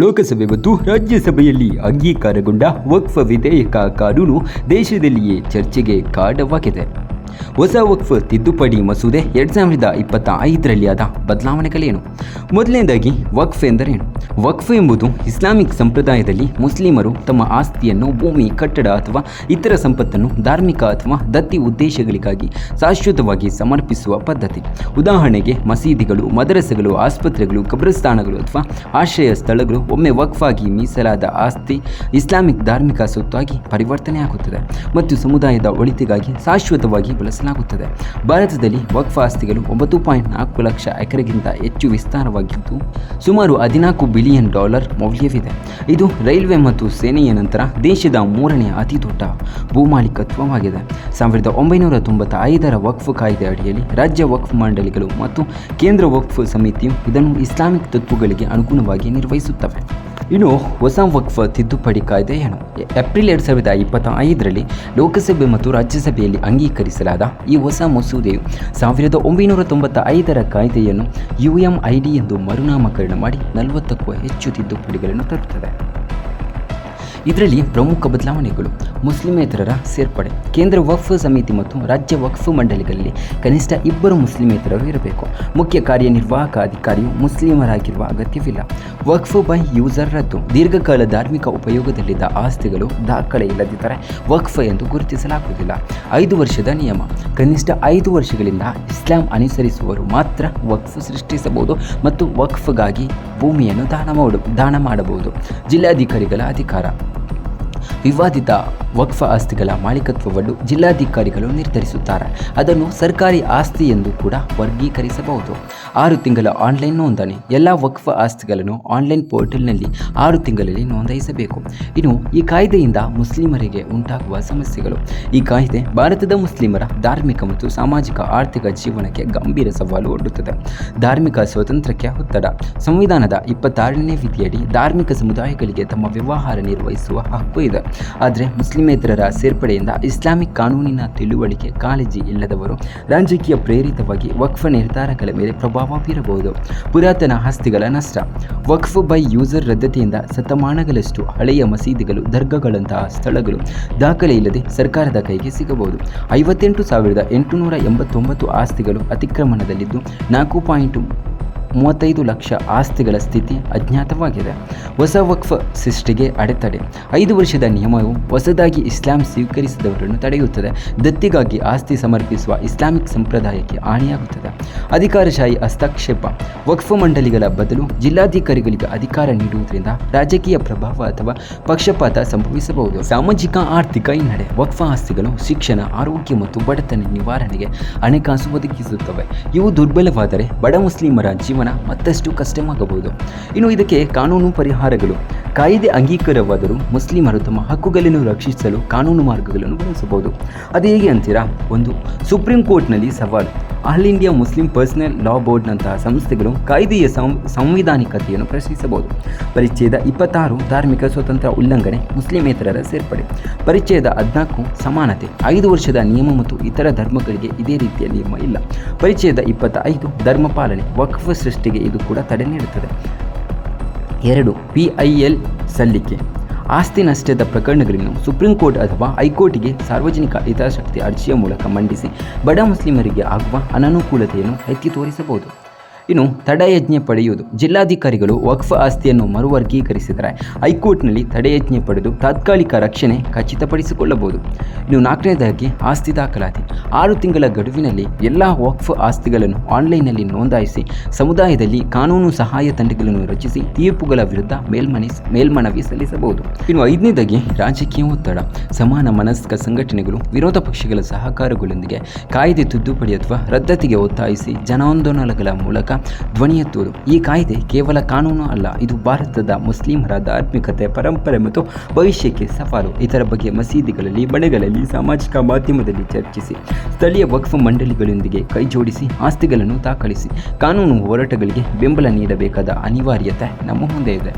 ಲೋಕಸಭೆ ಮತ್ತು ರಾಜ್ಯಸಭೆಯಲ್ಲಿ ಅಂಗೀಕಾರಗೊಂಡ ವಕ್ಫ ವಿಧೇಯಕ ಕಾನೂನು ದೇಶದಲ್ಲಿಯೇ ಚರ್ಚೆಗೆ ಕಾರಣವಾಗಿದೆ. ಹೊಸ ವಕ್ಫ್ ತಿದ್ದುಪಡಿ ಮಸೂದೆ ಎರಡು ಸಾವಿರದ ಇಪ್ಪತ್ತ ಐದರಲ್ಲಿ ಆದ ಬದಲಾವಣೆಗಳೇನು? ಮೊದಲನೇದಾಗಿ, ವಕ್ಫ್ ಎಂದರೇನು? ವಕ್ಫ್ ಎಂಬುದು ಇಸ್ಲಾಮಿಕ್ ಸಂಪ್ರದಾಯದಲ್ಲಿ ಮುಸ್ಲಿಮರು ತಮ್ಮ ಆಸ್ತಿಯನ್ನು ಭೂಮಿ, ಕಟ್ಟಡ ಅಥವಾ ಇತರ ಸಂಪತ್ತನ್ನು ಧಾರ್ಮಿಕ ಅಥವಾ ದತ್ತಿ ಉದ್ದೇಶಗಳಿಗಾಗಿ ಶಾಶ್ವತವಾಗಿ ಸಮರ್ಪಿಸುವ ಪದ್ಧತಿ. ಉದಾಹರಣೆಗೆ, ಮಸೀದಿಗಳು, ಮದರಸಗಳು, ಆಸ್ಪತ್ರೆಗಳು, ಕಬ್ರಸ್ಥಾನಗಳು ಅಥವಾ ಆಶ್ರಯ ಸ್ಥಳಗಳು ಒಮ್ಮೆ ವಕ್ಫ್ ಆಗಿ ಮೀಸಲಾದ ಆಸ್ತಿ ಇಸ್ಲಾಮಿಕ್ ಧಾರ್ಮಿಕ ಸ್ವತ್ತಾಗಿ ಪರಿವರ್ತನೆಯಾಗುತ್ತದೆ ಮತ್ತು ಸಮುದಾಯದ ಒಳಿತಿಗಾಗಿ ಶಾಶ್ವತವಾಗಿ ಬಳಸಲಾಗುತ್ತದೆ ಭಾರತದಲ್ಲಿ ವಕ್ಫ್ ಆಸ್ತಿಗಳು ಒಂಬತ್ತು ಪಾಯಿಂಟ್ ನಾಲ್ಕು ಲಕ್ಷ ಎಕರೆಗಿಂತ ಹೆಚ್ಚು ವಿಸ್ತಾರವಾಗಿದ್ದು, ಸುಮಾರು ಹದಿನಾಲ್ಕು ಬಿಲಿಯನ್ ಡಾಲರ್ ಮೌಲ್ಯವಿದೆ. ಇದು ರೈಲ್ವೆ ಮತ್ತು ಸೇನೆಯ ನಂತರ ದೇಶದ ಮೂರನೇ ಅತಿ ದೊಡ್ಡ ಭೂಮಾಲೀಕತ್ವವಾಗಿದೆ. ಸಾವಿರದ ಒಂಬೈನೂರ ತೊಂಬತ್ತ ಐದರ ವಕ್ಫ್ ಕಾಯ್ದೆ ಅಡಿಯಲ್ಲಿ ರಾಜ್ಯ ವಕ್ಫ್ ಮಂಡಳಿಗಳು ಮತ್ತು ಕೇಂದ್ರ ವಕ್ಫ್ ಸಮಿತಿಯು ಇದನ್ನು ಇಸ್ಲಾಮಿಕ್ ತತ್ವಗಳಿಗೆ ಅನುಗುಣವಾಗಿ ನಿರ್ವಹಿಸುತ್ತವೆ. ಇನ್ನು ಹೊಸ ವಕ್ಫ ತಿದ್ದುಪಡಿ ಕಾಯ್ದೆಯನ್ನು ಏಪ್ರಿಲ್ ಎರಡು ಸಾವಿರದ ಇಪ್ಪತ್ತ ಐದರಲ್ಲಿ ಲೋಕಸಭೆ ಮತ್ತು ರಾಜ್ಯಸಭೆಯಲ್ಲಿ ಅಂಗೀಕರಿಸಲಾದ ಈ ಹೊಸ ಮಸೂದೆಯು ಸಾವಿರದ ಒಂಬೈನೂರ ತೊಂಬತ್ತ ಐದರ ಕಾಯ್ದೆಯನ್ನು ಯು ಎಂ ಐ ಡಿ ಎಂದು ಮರುನಾಮಕರಣ ಮಾಡಿ ನಲವತ್ತಕ್ಕೂ ಹೆಚ್ಚು ತಿದ್ದುಪಡಿಗಳನ್ನು ತರುತ್ತದೆ. ಇದರಲ್ಲಿ ಪ್ರಮುಖ ಬದಲಾವಣೆಗಳು ಮುಸ್ಲಿಮೇತರರ ಸೇರ್ಪಡೆ, ಕೇಂದ್ರ ವಕ್ಫ್ ಸಮಿತಿ ಮತ್ತು ರಾಜ್ಯ ವಕ್ಫ್ ಮಂಡಳಿಗಳಲ್ಲಿ ಕನಿಷ್ಠ ಇಬ್ಬರು ಮುಸ್ಲಿಮೇತರರು ಇರಬೇಕು. ಮುಖ್ಯ ಕಾರ್ಯನಿರ್ವಾಹಕ ಅಧಿಕಾರಿಯು ಮುಸ್ಲಿಮರಾಗಿರುವ ಅಗತ್ಯವಿಲ್ಲ. ವಕ್ಫ್ ಬೈ ಯೂಸರ್ ರದ್ದು. ದೀರ್ಘಕಾಲ ಧಾರ್ಮಿಕ ಉಪಯೋಗದಲ್ಲಿದ್ದ ಆಸ್ತಿಗಳು ದಾಖಲೆ ಇಲ್ಲದಿದ್ದರೆ ವಕ್ಫ್ ಎಂದು ಗುರುತಿಸಲಾಗುವುದಿಲ್ಲ. ಐದು ವರ್ಷದ ನಿಯಮ. ಕನಿಷ್ಠ ಐದು ವರ್ಷಗಳಿಂದ ಇಸ್ಲಾಂ ಅನುಸರಿಸುವವರು ಮಾತ್ರ ವಕ್ಫ್ ಸೃಷ್ಟಿಸಬಹುದು ಮತ್ತು ವಕ್ಫ್ಗಾಗಿ ಭೂಮಿಯನ್ನು ದಾನ ಮಾಡು, ದಾನ ಮಾಡಬಹುದು. ಜಿಲ್ಲಾಧಿಕಾರಿಗಳ ಅಧಿಕಾರ. ವಿವಾದಿತ ವಕ್ಫ ಆಸ್ತಿಗಳ ಮಾಲೀಕತ್ವವನ್ನು ಜಿಲ್ಲಾಧಿಕಾರಿಗಳು ನಿರ್ಧರಿಸುತ್ತಾರೆ. ಅದನ್ನು ಸರ್ಕಾರಿ ಆಸ್ತಿ ಎಂದು ಕೂಡ ವರ್ಗೀಕರಿಸಬಹುದು. ಆರು ತಿಂಗಳ ಆನ್ಲೈನ್ ನೋಂದಣಿ. ಎಲ್ಲ ವಕ್ಫ ಆಸ್ತಿಗಳನ್ನು ಆನ್ಲೈನ್ ಪೋರ್ಟಲ್ನಲ್ಲಿ ಆರು ತಿಂಗಳಲ್ಲಿ ನೋಂದಾಯಿಸಬೇಕು. ಇನ್ನು ಈ ಕಾಯ್ದೆಯಿಂದ ಮುಸ್ಲಿಮರಿಗೆ ಉಂಟಾಗುವ ಸಮಸ್ಯೆಗಳು. ಈ ಕಾಯ್ದೆ ಭಾರತದ ಮುಸ್ಲಿಮರ ಧಾರ್ಮಿಕ ಮತ್ತು ಸಾಮಾಜಿಕ ಆರ್ಥಿಕ ಜೀವನಕ್ಕೆ ಗಂಭೀರ ಸವಾಲು ಒಡ್ಡುತ್ತದೆ. ಧಾರ್ಮಿಕ ಸ್ವಾತಂತ್ರ್ಯಕ್ಕೆ ಒತ್ತಡ. ಸಂವಿಧಾನದ ಇಪ್ಪತ್ತಾರನೇ ವಿಧಿಯಡಿ ಧಾರ್ಮಿಕ ಸಮುದಾಯಗಳಿಗೆ ತಮ್ಮ ವ್ಯವಹಾರ ನಿರ್ವಹಿಸುವ ಹಕ್ಕು ಇದೆ. ಆದರೆ ಮುಸ್ಲಿಮೇತರರ ಸೇರ್ಪಡೆಯಿಂದ ಇಸ್ಲಾಮಿಕ್ ಕಾನೂನಿನ ತಿಳುವಳಿಕೆ ಕಾಳಜಿ ಇಲ್ಲದವರು ರಾಜಕೀಯ ಪ್ರೇರಿತವಾಗಿ ವಕ್ಫ್ ನಿರ್ಧಾರಗಳ ಮೇಲೆ ಪ್ರಭಾವ ಬೀರಬಹುದು. ಪುರಾತನ ಆಸ್ತಿಗಳ ನಷ್ಟ. ವಕ್ಫ್ ಬೈ ಯೂಸರ್ ರದ್ದತಿಯಿಂದ ಶತಮಾನಗಳಷ್ಟು ಹಳೆಯ ಮಸೀದಿಗಳು, ದರ್ಗಗಳಂತಹ ಸ್ಥಳಗಳು ದಾಖಲೆ ಇಲ್ಲದೆ ಸರ್ಕಾರದ ಕೈಗೆ ಸಿಗಬಹುದು. ಐವತ್ತೆಂಟು ಸಾವಿರದ ಎಂಟುನೂರ ಎಂಬತ್ತೊಂಬತ್ತು ಆಸ್ತಿಗಳು ಅತಿಕ್ರಮಣದಲ್ಲಿದ್ದು ನಾಲ್ಕು ಪಾಯಿಂಟ್ ಮೂವತ್ತೈದು ಲಕ್ಷ ಆಸ್ತಿಗಳ ಸ್ಥಿತಿ ಅಜ್ಞಾತವಾಗಿದೆ. ಹೊಸ ವಕ್ಫ್ ಸೃಷ್ಟಿಗೆ ಅಡೆತಡೆ. ಐದು ವರ್ಷದ ನಿಯಮವು ಹೊಸದಾಗಿ ಇಸ್ಲಾಂ ಸ್ವೀಕರಿಸಿದವರನ್ನು ತಡೆಯುತ್ತದೆ. ದತ್ತಿಗಾಗಿ ಆಸ್ತಿ ಸಮರ್ಪಿಸುವ ಇಸ್ಲಾಮಿಕ್ ಸಂಪ್ರದಾಯಕ್ಕೆ ಹಾನಿಯಾಗುತ್ತದೆ ಅಧಿಕಾರಶಾಹಿ ಹಸ್ತಕ್ಷೇಪ. ವಕ್ಫ್ ಮಂಡಳಿಗಳ ಬದಲು ಜಿಲ್ಲಾಧಿಕಾರಿಗಳಿಗೆ ಅಧಿಕಾರ ನೀಡುವುದರಿಂದ ರಾಜಕೀಯ ಪ್ರಭಾವ ಅಥವಾ ಪಕ್ಷಪಾತ ಸಂಭವಿಸಬಹುದು. ಸಾಮಾಜಿಕ, ಆರ್ಥಿಕ ಹಿನ್ನಡೆ. ವಕ್ಫ ಆಸ್ತಿಗಳು ಶಿಕ್ಷಣ, ಆರೋಗ್ಯ ಮತ್ತು ಬಡತನ ನಿವಾರಣೆಗೆ ಹಣಕಾಸು ಒದಗಿಸುತ್ತವೆ. ಇವು ದುರ್ಬಲವಾದರೆ ಬಡ ಮುಸ್ಲಿಮರ ಜೀವನ ಮತ್ತಷ್ಟು ಕಷ್ಟವಾಗಬಹುದು. ಇನ್ನು ಇದಕ್ಕೆ ಕಾನೂನು ಪರಿಹಾರಗಳು ಕಾಯ್ದೆ ಅಂಗೀಕಾರವಾದರೂ ಮುಸ್ಲಿಮರು ತಮ್ಮ ಹಕ್ಕುಗಳನ್ನು ರಕ್ಷಿಸಲು ಕಾನೂನು ಮಾರ್ಗಗಳನ್ನು ಬಳಸಬಹುದು. ಅದು ಹೇಗೆ ಅಂತೀರಾ? ಒಂದು, ಸುಪ್ರೀಂ ಕೋರ್ಟ್ನಲ್ಲಿ ಸವಾಲು. All India Muslim personal law ಬೋರ್ಡ್ನಂತಹ ಸಂಸ್ಥೆಗಳು ಕಾಯ್ದೆಯ ಸಂವಿಧಾನಿಕತೆಯನ್ನು ಪ್ರಶ್ನಿಸಬಹುದು. ಪರಿಚಯದ ಇಪ್ಪತ್ತಾರು, ಧಾರ್ಮಿಕ ಸ್ವಾತಂತ್ರ್ಯ ಉಲ್ಲಂಘನೆ, ಮುಸ್ಲಿಮೇತರರ ಸೇರ್ಪಡೆ. ಪರಿಚಯದ ಹದಿನಾಲ್ಕು, ಸಮಾನತೆ. ಐದು ವರ್ಷದ ನಿಯಮ ಮತ್ತು ಇತರ ಧರ್ಮಗಳಿಗೆ ಇದೇ ರೀತಿಯ ನಿಯಮ ಇಲ್ಲ. ಪರಿಚಯದ ಇಪ್ಪತ್ತ ಐದು ಧರ್ಮ ಪಾಲನೆ. ವಕ್ಫ್ ಸೃಷ್ಟಿಗೆ ಇದು ಕೂಡ ತಡೆ ನೀಡುತ್ತದೆ. ಎರಡು ಪಿ ಐ ಎಲ್ ಸಲ್ಲಿಕೆ. ಆಸ್ತಿ ನಷ್ಟದ ಪ್ರಕರಣಗಳನ್ನು ಸುಪ್ರೀಂ ಕೋರ್ಟ್ ಅಥವಾ ಹೈಕೋರ್ಟ್ಗೆ ಸಾರ್ವಜನಿಕ ಹಿತಾಸಕ್ತಿ ಅರ್ಜಿಯ ಮೂಲಕ ಮಂಡಿಸಿ ಬಡ ಮುಸ್ಲಿಮರಿಗೆ ಆಗುವ ಅನನುಕೂಲತೆಯನ್ನು ಎತ್ತಿ ತೋರಿಸಬಹುದು. ಇನ್ನು ತಡೆಯಜ್ಞೆ ಪಡೆಯುವುದು. ಜಿಲ್ಲಾಧಿಕಾರಿಗಳು ವಕ್ಫ್ ಆಸ್ತಿಯನ್ನು ಮರುವರ್ಗೀಕರಿಸಿದರೆ ಹೈಕೋರ್ಟ್ನಲ್ಲಿ ತಡೆಯಜ್ಞೆ ಪಡೆದು ತಾತ್ಕಾಲಿಕ ರಕ್ಷಣೆ ಖಚಿತಪಡಿಸಿಕೊಳ್ಳಬಹುದು. ಇನ್ನು ನಾಲ್ಕನೇದಾಗಿ ಆಸ್ತಿ ದಾಖಲಾತಿ. ಆರು ತಿಂಗಳ ಗಡುವಿನಲ್ಲಿ ಎಲ್ಲ ವಕ್ಫ್ ಆಸ್ತಿಗಳನ್ನು ಆನ್ಲೈನ್ನಲ್ಲಿ ನೋಂದಾಯಿಸಿ ಸಮುದಾಯದಲ್ಲಿ ಕಾನೂನು ಸಹಾಯ ತಂಡಗಳನ್ನು ರಚಿಸಿ ತೀರ್ಪುಗಳ ವಿರುದ್ಧ ಮೇಲ್ಮನಿ ಮೇಲ್ಮನವಿ ಸಲ್ಲಿಸಬಹುದು. ಇನ್ನು ಐದನೇದಾಗಿ ರಾಜಕೀಯ ಒತ್ತಡ. ಸಮಾನ ಮನಸ್ಕ ಸಂಘಟನೆಗಳು ವಿರೋಧ ಪಕ್ಷಗಳ ಸಹಕಾರಗಳೊಂದಿಗೆ ಕಾಯ್ದೆ ತಿದ್ದುಪಡಿ ಅಥವಾ ರದ್ದತಿಗೆ ಒತ್ತಾಯಿಸಿ ಜನಾಂದೋಲನಗಳ ಮೂಲಕ ಧ್ವನಿ ಎತ್ತುವುದು ಈ ಕಾಯ್ದೆ ಕೇವಲ ಕಾನೂನು ಅಲ್ಲ, ಇದು ಭಾರತದ ಮುಸ್ಲಿಮರ ಧಾರ್ಮಿಕತೆ, ಪರಂಪರೆ ಮತ್ತು ಭವಿಷ್ಯಕ್ಕೆ ಸವಾಲು. ಇದರ ಬಗ್ಗೆ ಮಸೀದಿಗಳಲ್ಲಿ, ಮನೆಗಳಲ್ಲಿ, ಸಾಮಾಜಿಕ ಮಾಧ್ಯಮದಲ್ಲಿ ಚರ್ಚಿಸಿ, ಸ್ಥಳೀಯ ವಕ್ಫ್ ಮಂಡಳಿಗಳೊಂದಿಗೆ ಕೈಜೋಡಿಸಿ ಆಸ್ತಿಗಳನ್ನು ದಾಖಲಿಸಿ, ಕಾನೂನು ಹೋರಾಟಗಳಿಗೆ ಬೆಂಬಲ ನೀಡಬೇಕಾದ ಅನಿವಾರ್ಯತೆ ನಮ್ಮ ಮುಂದೆ ಇದೆ.